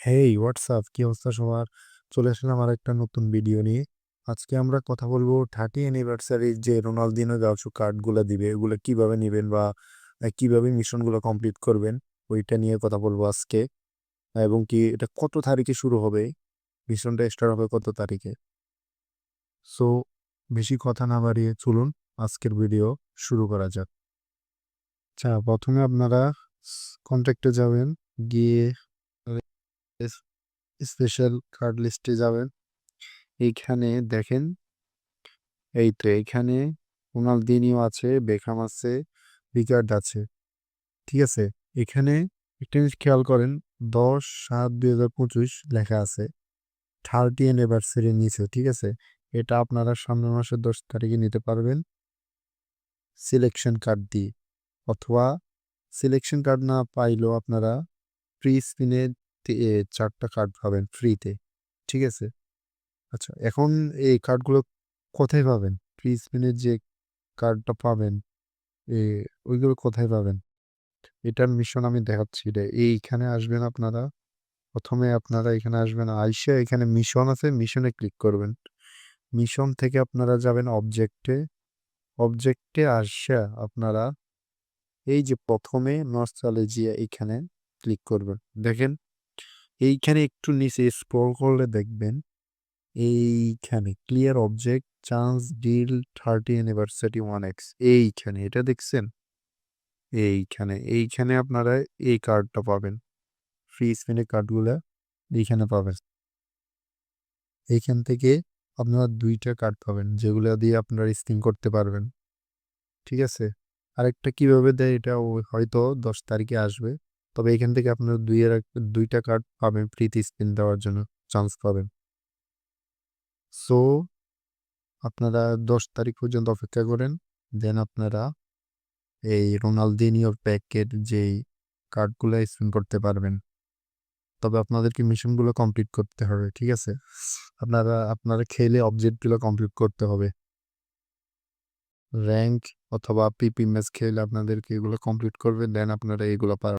হেই WhatsApp কি অবস্থা সবার? চলে আসলাম আর একটা নতুন ভিডিও নিয়ে। আজকে আমরা কথা বলব থার্টি অ্যানিভার্সারির যে রোনালদিনো গাউচো কার্ডগুলো দিবে, এগুলো কীভাবে নেবেন বা কীভাবে মিশনগুলো কমপ্লিট করবেন, ওইটা নিয়ে কথা বলব আজকে। এবং কি এটা কত তারিখে শুরু হবে? মিশনটা স্টার্ট হবে কত তারিখে? সো বেশি কথা না বাড়িয়ে চলুন, আজকের ভিডিও শুরু করা যাক। আচ্ছা প্রথমে আপনারা কন্ট্যাক্টে যাবেন, গিয়ে স্পেশাল কার্ড লিস্টে যাবেন। এইখানে দেখেন এই তো এইখানে রোনালদিনিও আছে, বেখাম আছে, রিকার্ড আছে, ঠিক আছে? এখানে একটা জিনিস খেয়াল করেন, দশ সাত দুই হাজার পঁচিশ লেখা আছে থার্টি অ্যানিভার্সারি নিচে, ঠিক আছে? এটা আপনারা সামনের মাসের দশ তারিখে নিতে পারবেন। সিলেকশন কার্ড দিয়ে, অথবা সিলেকশন কার্ড না পাইলেও আপনারা প্রি স্পিনে চারটা কার্ড পাবেন ফ্রিতে ঠিক আছে? আচ্ছা এখন এই কার্ডগুলো কোথায় পাবেন? ফ্রি স্পিনের যে কার্ডটা পাবেন ওইগুলো কোথায় পাবেন? এটার মিশন আমি দেখাচ্ছি এটা এইখানে আসবেন আপনারা, প্রথমে আপনারা এখানে আসবেন, আইসা এখানে মিশন আছে মিশনে ক্লিক করবেন। মিশন থেকে আপনারা যাবেন অবজেক্টে অবজেক্টে আসা আপনারা, এই যে প্রথমে নস্টালজিয়া এইখানে ক্লিক করবেন। দেখেন এইখানে একটু নিচে স্ক্রল করলে দেখবেন, এইখানে clear object chance deal thirty anniversary one X এইখানে, এটা দেখছেন? এইখানে এইখানে আপনারা এই কার্ডটা পাবেন। ফ্রি স্পিনের কার্ডগুলো এইখানে পাবেন। এইখান থেকে আপনারা দুইটা কার্ড পাবেন, যেগুলো দিয়ে আপনারা স্পিন করতে পারবেন। ঠিক আছে? আরেকটা কীভাবে দেয় এটা হয়তো দশ তারিখে আসবে। তবে এখান থেকে আপনারা দুই এর দুইটা কার্ড পাবেন ফ্রিতে স্পিন দেওয়ার জন্য চান্স পাবেন। সো আপনারা দশ তারিখ পর্যন্ত অপেক্ষা করেন দেন আপনারা এই রোনালদিনিও প্যাকের যেই কার্ডগুলো স্পিন করতে পারবেন। তবে আপনাদেরকে মিশনগুলো কমপ্লিট করতে হবে, ঠিক আছে? আপনারা আপনারা খেলে অবজেক্টগুলো কমপ্লিট করতে হবে। র্যাঙ্ক অথবা পিপি ম্যাচ খেলে আপনাদেরকে এগুলো কমপ্লিট করবে দেন আপনারা এগুলো পার